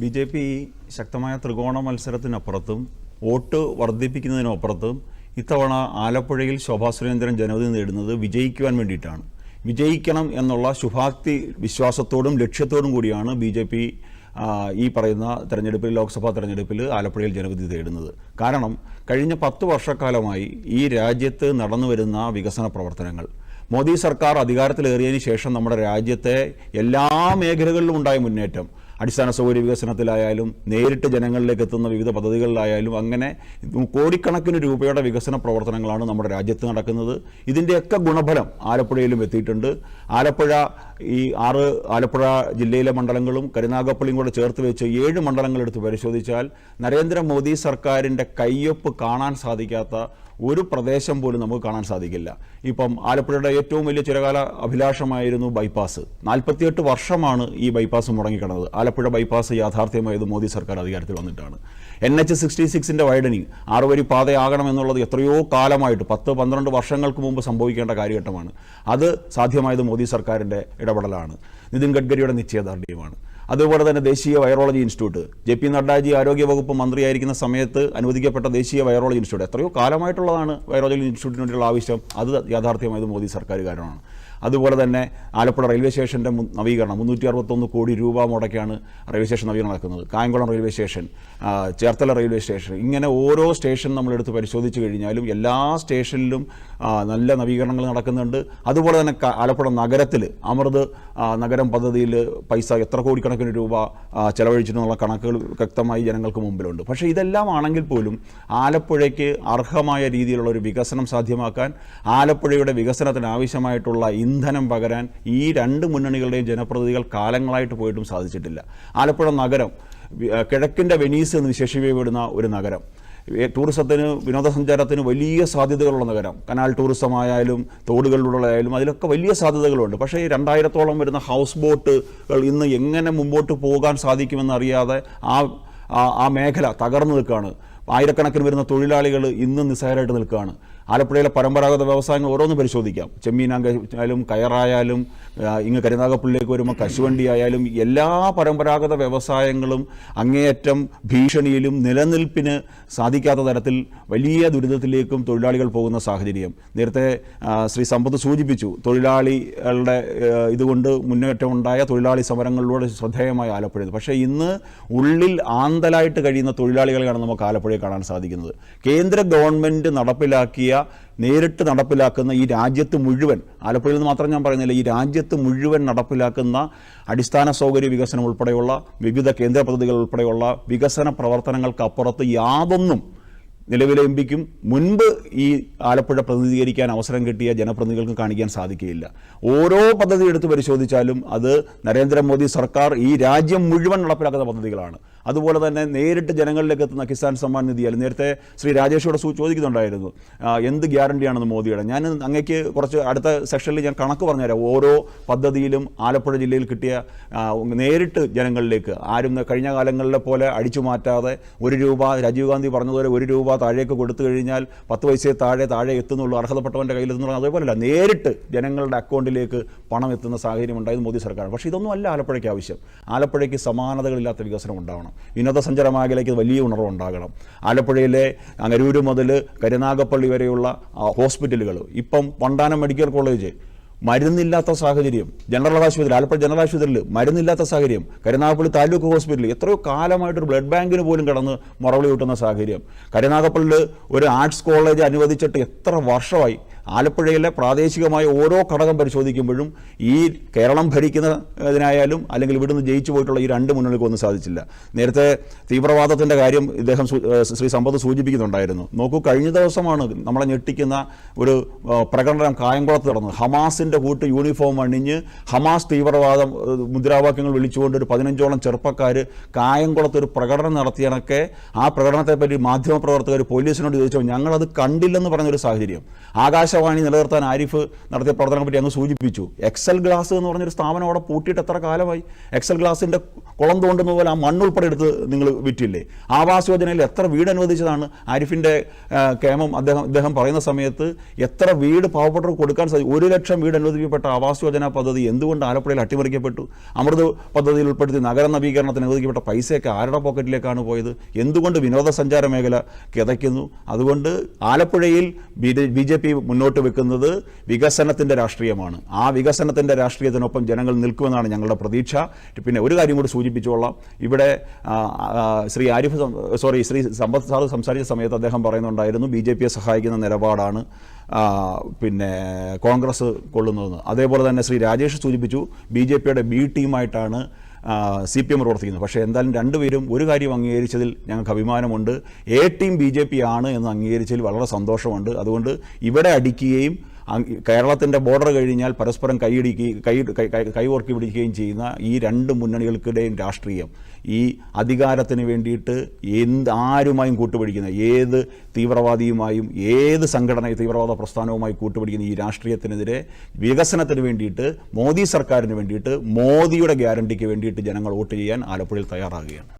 B J P ശക്തമായ ത്രികോണ മത്സരത്തിനപ്പുറത്തും vote വർദ്ധിപ്പിക്കുന്നതിനപ്പുറത്തും ഇത്തവണ ആലപ്പുഴയിൽ ശോഭാ സുരേന്ദ്രൻ ജനവിധി നേടുന്നത് വിജയിക്കുവാൻ വേണ്ടിയിട്ടാണ്. വിജയിക്കണം എന്നുള്ള ശുഭാപ്തി വിശ്വാസത്തോടും ലക്ഷ്യത്തോടും കൂടിയാണ് ബി ജെ പി ഈ പറയുന്ന തെരഞ്ഞെടുപ്പിൽ ലോക്സഭാ തെരഞ്ഞെടുപ്പിൽ ആലപ്പുഴയിൽ ജനവിധി തേടുന്നത്. കാരണം കഴിഞ്ഞ പത്ത് വർഷക്കാലമായി ഈ രാജ്യത്ത് നടന്നു വരുന്ന വികസന പ്രവർത്തനങ്ങൾ മോദി സർക്കാർ അധികാരത്തിലേറിയതിനു ശേഷം നമ്മുടെ രാജ്യത്തെ എല്ലാ മേഖലകളിലും ഉണ്ടായ മുന്നേറ്റം അടിസ്ഥാന സൗകര്യ വികസനത്തിലായാലും നേരിട്ട് ജനങ്ങളിലേക്ക് എത്തുന്ന വിവിധ പദ്ധതികളിലായാലും അങ്ങനെ കോടിക്കണക്കിന് രൂപയുടെ വികസന പ്രവർത്തനങ്ങളാണ് നമ്മുടെ രാജ്യത്ത് നടക്കുന്നത്. ഇതിന്റെയൊക്കെ ഗുണഫലം ആലപ്പുഴയിലും എത്തിയിട്ടുണ്ട്. ആലപ്പുഴ ഈ ആറ് ആലപ്പുഴ ജില്ലയിലെ മണ്ഡലങ്ങളും കരുനാഗപ്പള്ളിയും കൂടെ ചേർത്ത് വെച്ച് ഏഴ് മണ്ഡലങ്ങളെടുത്ത് പരിശോധിച്ചാൽ നരേന്ദ്രമോദി സർക്കാരിന്റെ കയ്യൊപ്പ് കാണാൻ സാധിക്കാത്ത ഒരു പ്രദേശം പോലും നമുക്ക് കാണാൻ സാധിക്കില്ല. ഇപ്പം ആലപ്പുഴയുടെ ഏറ്റവും വലിയ ചിരകാല അഭിലാഷമായിരുന്നു ബൈപ്പാസ്. നാൽപ്പത്തിയെട്ട് വർഷമാണ് ഈ ബൈപ്പാസ് മുടങ്ങിക്കിടന്നത്. ആലപ്പുഴ ബൈപ്പാസ് യാഥാർത്ഥ്യമായത് മോദി സർക്കാർ അധികാരത്തിൽ വന്നിട്ടാണ്. എൻ എച്ച് സിക്സ്റ്റി സിക്സിന്റെ വൈഡനിങ് ആറുവരി പാതയാകണമെന്നുള്ളത് എത്രയോ കാലമായിട്ട് പത്ത് പന്ത്രണ്ട് വർഷങ്ങൾക്ക് മുമ്പ് സംഭവിക്കേണ്ട കാര്യഘട്ടമാണ്. അത് സാധ്യമായത് മോദി സർക്കാരിന്റെ ഇടപെടലാണ്. നിതിൻ ഗഡ്കരിയുടെ നിശ്ചയദാർഢ്യമാണ്. അതുപോലെ തന്നെ ദേശീയ വൈറോളജി ഇൻസ്റ്റിറ്റ്യൂട്ട്. ജെ പി നഡ്ഡാജി ആരോഗ്യവകുപ്പ് മന്ത്രിയായിരിക്കുന്ന സമയത്ത് അനുവദിക്കപ്പെട്ട ദേശീയ വൈറോളജി ഇൻസ്റ്റിറ്റ്യൂട്ട്. എത്രയോ കാലമായിട്ടുള്ളതാണ് വൈറോളജി ഇൻസ്റ്റിറ്റ്യൂട്ടിന് വേണ്ടിയുള്ള ആവശ്യം. അത് യാഥാർത്ഥ്യമായത് മോദി സർക്കാർ കാരണമാണ് അതുപോലെ തന്നെ ആലപ്പുഴ റെയിൽവേ സ്റ്റേഷന്റെ നവീകരണം. മുന്നൂറ്റി അറുപത്തൊന്ന് കോടി രൂപ മുടക്കിയാണ് റെയിൽവേ സ്റ്റേഷൻ നവീകരണം നടക്കുന്നത്. Kayamkulam railway station Cherthala railway station ഇങ്ങനെ ഓരോ സ്റ്റേഷൻ നമ്മളെടുത്ത് പരിശോധിച്ച് കഴിഞ്ഞാലും എല്ലാ സ്റ്റേഷനിലും നല്ല നവീകരണങ്ങൾ നടക്കുന്നുണ്ട്. അതുപോലെ തന്നെ ആലപ്പുഴ നഗരത്തിൽ അമൃത് നഗരം പദ്ധതിയിൽ പൈസ എത്ര കോടിക്കണക്കിന് രൂപ ചെലവഴിച്ചിട്ടുള്ള കണക്കുകൾ വ്യക്തമായി ജനങ്ങൾക്ക് മുമ്പിലുണ്ട്. പക്ഷേ ഇതെല്ലാം ആണെങ്കിൽ പോലും ആലപ്പുഴയ്ക്ക് അർഹമായ രീതിയിലുള്ള ഒരു വികസനം സാധ്യമാക്കാൻ ആലപ്പുഴയുടെ വികസനത്തിന് ആവശ്യമായിട്ടുള്ള ഇന്ധനം പകരാൻ ഈ രണ്ട് മുന്നണികളുടെയും ജനപ്രതിനിധികൾ കാലങ്ങളായിട്ട് പോയിട്ടും സാധിച്ചിട്ടില്ല. ആലപ്പുഴ നഗരം കിഴക്കിന്റെ വെനീസ് എന്ന് വിശേഷിപ്പിക്കപ്പെടുന്ന ഒരു നഗരം. ടൂറിസത്തിന് വിനോദസഞ്ചാരത്തിന് വലിയ സാധ്യതകളുള്ള നഗരം. കനാൽ ടൂറിസം ആയാലും തോടുകളിലുള്ളതായാലും അതിലൊക്കെ വലിയ സാധ്യതകളുണ്ട്. പക്ഷേ ഈ രണ്ടായിരത്തോളം വരുന്ന ഹൗസ് ബോട്ടുകൾ ഇന്ന് എങ്ങനെ മുമ്പോട്ട് പോകാൻ സാധിക്കുമെന്നറിയാതെ ആ- ആ മേഖല തകർന്നു നിൽക്കുകയാണ്. ആയിരക്കണക്കിന് വരുന്ന തൊഴിലാളികൾ ഇന്നും നിസ്സാരമായിട്ട് നിൽക്കുകയാണ്. ആലപ്പുഴയിലെ പരമ്പരാഗത വ്യവസായങ്ങൾ ഓരോന്ന് പരിശോധിക്കാം. ചെമ്മീനായാലും കയറായാലും ഇങ്ങ് കരുനാഗപ്പള്ളിയിലേക്ക് വരുമ്പോൾ കശുവണ്ടി ആയാലും എല്ലാ പരമ്പരാഗത വ്യവസായങ്ങളും അങ്ങേയറ്റം ഭീഷണിയിലും നിലനിൽപ്പിന് സാധിക്കാത്ത തരത്തിൽ വലിയ ദുരിതത്തിലേക്കും തൊഴിലാളികൾ പോകുന്ന സാഹചര്യം. നേരത്തെ ശ്രീ സമ്പത്ത് സൂചിപ്പിച്ചു തൊഴിലാളികളുടെ ഇതുകൊണ്ട് മുന്നേറ്റമുണ്ടായ തൊഴിലാളി സമരങ്ങളിലൂടെ ശ്രദ്ധേയമായ ആലപ്പുഴ പക്ഷേ ഇന്ന് ഉള്ളിൽ ആന്തലായിട്ട് കഴിയുന്ന തൊഴിലാളികളെയാണ് നമുക്ക് ആലപ്പുഴയിൽ കാണാൻ സാധിക്കുന്നത്. കേന്ദ്ര ഗവൺമെന്റ് നടപ്പിലാക്കിയ നേരിട്ട് നടപ്പിലാക്കുന്ന ഈ രാജ്യത്ത് മുഴുവൻ ആലപ്പുഴയിൽ നിന്ന് മാത്രം ഞാൻ പറയുന്നില്ല ഈ രാജ്യത്ത് മുഴുവൻ നടപ്പിലാക്കുന്ന അടിസ്ഥാന സൗകര്യ വികസനം ഉൾപ്പെടെയുള്ള വിവിധ കേന്ദ്ര പദ്ധതികൾ ഉൾപ്പെടെയുള്ള വികസന പ്രവർത്തനങ്ങൾക്കപ്പുറത്ത് യാതൊന്നും നിലവിലെ എം പിക്കും മുൻപ് ഈ ആലപ്പുഴ പ്രതിനിധീകരിക്കാൻ അവസരം കിട്ടിയ ജനപ്രതിനിധികൾക്ക് കാണിക്കാൻ സാധിക്കുകയില്ല. ഓരോ പദ്ധതി എടുത്ത് പരിശോധിച്ചാലും അത് നരേന്ദ്രമോദി സർക്കാർ ഈ രാജ്യം മുഴുവൻ നടപ്പിലാക്കുന്ന പദ്ധതികളാണ്. അതുപോലെ തന്നെ നേരിട്ട് ജനങ്ങളിലേക്ക് എത്തുന്ന കിസാൻ സമ്മാൻ നിധിയാലും നേരത്തെ ശ്രീ രാജേഷോട് ചോദിക്കുന്നുണ്ടായിരുന്നു എന്ത് ഗ്യാരണ്ടിയാണെന്ന് മോദിയുടെ. ഞാൻ അങ്ങേക്ക് കുറച്ച് അടുത്ത സെക്ഷനിൽ ഞാൻ കണക്ക് പറഞ്ഞുതരാം. ഓരോ പദ്ധതിയിലും ആലപ്പുഴ ജില്ലയിൽ കിട്ടിയ നേരിട്ട് ജനങ്ങളിലേക്ക് ആരും കഴിഞ്ഞ കാലങ്ങളിലെ പോലെ അടിച്ചു മാറ്റാതെ ഒരു രൂപ രാജീവ് ഗാന്ധി പറഞ്ഞതുപോലെ ഒരു രൂപ താഴേക്ക് കൊടുത്തു കഴിഞ്ഞാൽ പത്ത് പൈസയെ താഴെ താഴെ എത്തുന്നുള്ളൂ അർഹതപ്പെട്ടവന്റെ കയ്യിൽ എത്തുന്നുള്ളൂ. അതേപോലെയല്ല നേരിട്ട് ജനങ്ങളുടെ അക്കൗണ്ടിലേക്ക് പണം എത്തുന്ന സാഹചര്യം ഉണ്ടായത് മോദി സർക്കാർ. പക്ഷേ ഇതൊന്നും അല്ല ആലപ്പുഴയ്ക്ക് ആവശ്യം. ആലപ്പുഴയ്ക്ക് സമാനതകളില്ലാത്ത വികസനം ഉണ്ടാവണം. വിനോദസഞ്ചാര മേഖലയ്ക്ക് വലിയ ഉണർവുണ്ടാകണം. ആലപ്പുഴയിലെ അങ്ങരൂര് മുതൽ കരുനാഗപ്പള്ളി വരെയുള്ള ഹോസ്പിറ്റലുകൾ. ഇപ്പം പണ്ടാനം മെഡിക്കൽ കോളേജ് മരുന്നില്ലാത്ത സാഹചര്യം. ജനറൽ ആശുപത്രി ആലപ്പുഴ ജനറൽ ആശുപത്രിയിൽ മരുന്നില്ലാത്ത സാഹചര്യം. കരുനാഗപ്പള്ളി താലൂക്ക് ഹോസ്പിറ്റലിൽ എത്രയോ കാലമായിട്ടൊരു ബ്ലഡ് ബാങ്കിന് പോലും കടന്ന് മുറവിളി കൂട്ടുന്ന സാഹചര്യം. കരുനാഗപ്പള്ളിയിൽ ഒരു ആർട്സ് കോളേജ് അനുവദിച്ചിട്ട് എത്ര വർഷമായി ആലപ്പുഴയിലെ പ്രാദേശികമായ ഓരോ ഘടകം പരിശോധിക്കുമ്പോഴും ഈ കേരളം ഭരിക്കുന്നതിനായാലും അല്ലെങ്കിൽ ഇവിടുന്ന് ജയിച്ചു പോയിട്ടുള്ള ഈ രണ്ട് മുന്നണികൾക്കും ഒന്നും സാധിച്ചില്ല. നേരത്തെ തീവ്രവാദത്തിന്റെ കാര്യം ഇദ്ദേഹം ശ്രീ സമ്പത്ത് സൂചിപ്പിക്കുന്നുണ്ടായിരുന്നു. നോക്കൂ കഴിഞ്ഞ ദിവസമാണ് നമ്മളെ ഞെട്ടിക്കുന്ന ഒരു പ്രകടനം കായംകുളത്ത് നടന്നത്. ഹമാസിന്റെ കൂട്ട് യൂണിഫോം അണിഞ്ഞ് ഹമാസ് തീവ്രവാദം മുദ്രാവാക്യങ്ങൾ വിളിച്ചുകൊണ്ട് ഒരു പതിനഞ്ചോളം ചെറുപ്പക്കാർ കായംകുളത്ത് ഒരു പ്രകടനം നടത്തിയണക്കെ ആ പ്രകടനത്തെപ്പറ്റി മാധ്യമപ്രവർത്തകർ പോലീസിനോട് ചോദിച്ചപ്പോൾ ഞങ്ങളത് കണ്ടില്ലെന്ന് പറഞ്ഞൊരു സാഹചര്യം. ആകാശ ആകാശവാണി നിലനിർത്താൻ ആരിഫ് നടത്തിയ പ്രവർത്തനങ്ങളെ പറ്റി അങ്ങ് സൂചിപ്പിച്ചു. എക്സൽ ഗ്ലാസ് എന്ന് പറഞ്ഞൊരു സ്ഥാപനം അവിടെ പൂട്ടിയിട്ട് എത്ര കാലമായി? എക്സൽ ഗ്ലാസിന്റെ കുളം തോണ്ടുന്ന പോലെ ആ മണ്ണുൾപ്പെടെ എടുത്ത് നിങ്ങൾ വിറ്റില്ലേ? ആവാസ് യോജനയിൽ എത്ര വീട് അനുവദിച്ചതാണ്? ആരിഫിന്റെ കേമം അദ്ദേഹം അദ്ദേഹം പറയുന്ന സമയത്ത് എത്ര വീട് പാവപ്പെട്ടവർക്ക് കൊടുക്കാൻ സാധിക്കും ഒരു ലക്ഷം വീട് അനുവദിക്കപ്പെട്ട ആവാസ് യോജന പദ്ധതി എന്തുകൊണ്ട് ആലപ്പുഴയിൽ അട്ടിമറിക്കപ്പെട്ടു? അമൃത് പദ്ധതിയിൽ ഉൾപ്പെടുത്തി നഗര നവീകരണത്തിന് അനുവദിക്കപ്പെട്ട പൈസയൊക്കെ ആരുടെ പോക്കറ്റിലേക്കാണ് പോയത്? എന്തുകൊണ്ട് വിനോദസഞ്ചാര മേഖല കിതയ്ക്കുന്നു? അതുകൊണ്ട് ആലപ്പുഴയിൽ ബി ജെ പി മുന്നോട്ട് വെക്കുന്നത് വികസനത്തിന്റെ രാഷ്ട്രീയമാണ്. ആ വികസനത്തിന്റെ രാഷ്ട്രീയത്തിനൊപ്പം ജനങ്ങൾ നിൽക്കുമെന്നാണ് ഞങ്ങളുടെ പ്രതീക്ഷ. പിന്നെ ഒരു കാര്യം കൂടി സൂചിപ്പിച്ചോളാം. ഇവിടെ ശ്രീ ആരിഫ് സോറി ശ്രീ സമ്പത്ത് സാർ സംസാരിച്ച സമയത്ത് അദ്ദേഹം പറയുന്നുണ്ടായിരുന്നു ബി ജെ പിയെ സഹായിക്കുന്ന നിലപാടാണ് പിന്നെ കോൺഗ്രസ് കൊള്ളുന്നതെന്ന് അതേപോലെ തന്നെ ശ്രീ രാജേഷ് സൂചിപ്പിച്ചു ബി ജെ പിയുടെ ബി ടീമായിട്ടാണ് സി പി എം പ്രവർത്തിക്കുന്നത് പക്ഷേ എന്തായാലും രണ്ടുപേരും ഒരു കാര്യം അംഗീകരിച്ചതിൽ ഞങ്ങൾക്ക് അഭിമാനമുണ്ട്. A team B J P ആണ് എന്ന് അംഗീകരിച്ചതിൽ വളരെ സന്തോഷമുണ്ട്. അതുകൊണ്ട് ഇവിടെ അടിക്കുകയും കേരളത്തിന്റെ ബോർഡർ കഴിഞ്ഞാൽ പരസ്പരം കൈയിടിക്കുകയും കൈ കൈ- കൈ- പിടിക്കുകയും ചെയ്യുന്ന ഈ രണ്ട് മുന്നണികൾക്കിടെയും രാഷ്ട്രീയം. ഈ അധികാരത്തിന് വേണ്ടിയിട്ട് എന്ത് ആരുമായും കൂട്ടുപിടിക്കുന്ന ഏത് തീവ്രവാദിയുമായും ഏത് സംഘടന തീവ്രവാദ പ്രസ്ഥാനവുമായി കൂട്ടുപിടിക്കുന്ന ഈ രാഷ്ട്രീയത്തിനെതിരെ വികസനത്തിന് വേണ്ടിയിട്ട് മോദി സർക്കാരിന് വേണ്ടിയിട്ട് മോദിയുടെ ഗ്യാരണ്ടിക്ക് വേണ്ടിയിട്ട് ജനങ്ങൾ വോട്ട് ചെയ്യാൻ ആലപ്പുഴയിൽ തയ്യാറാകുകയാണ്.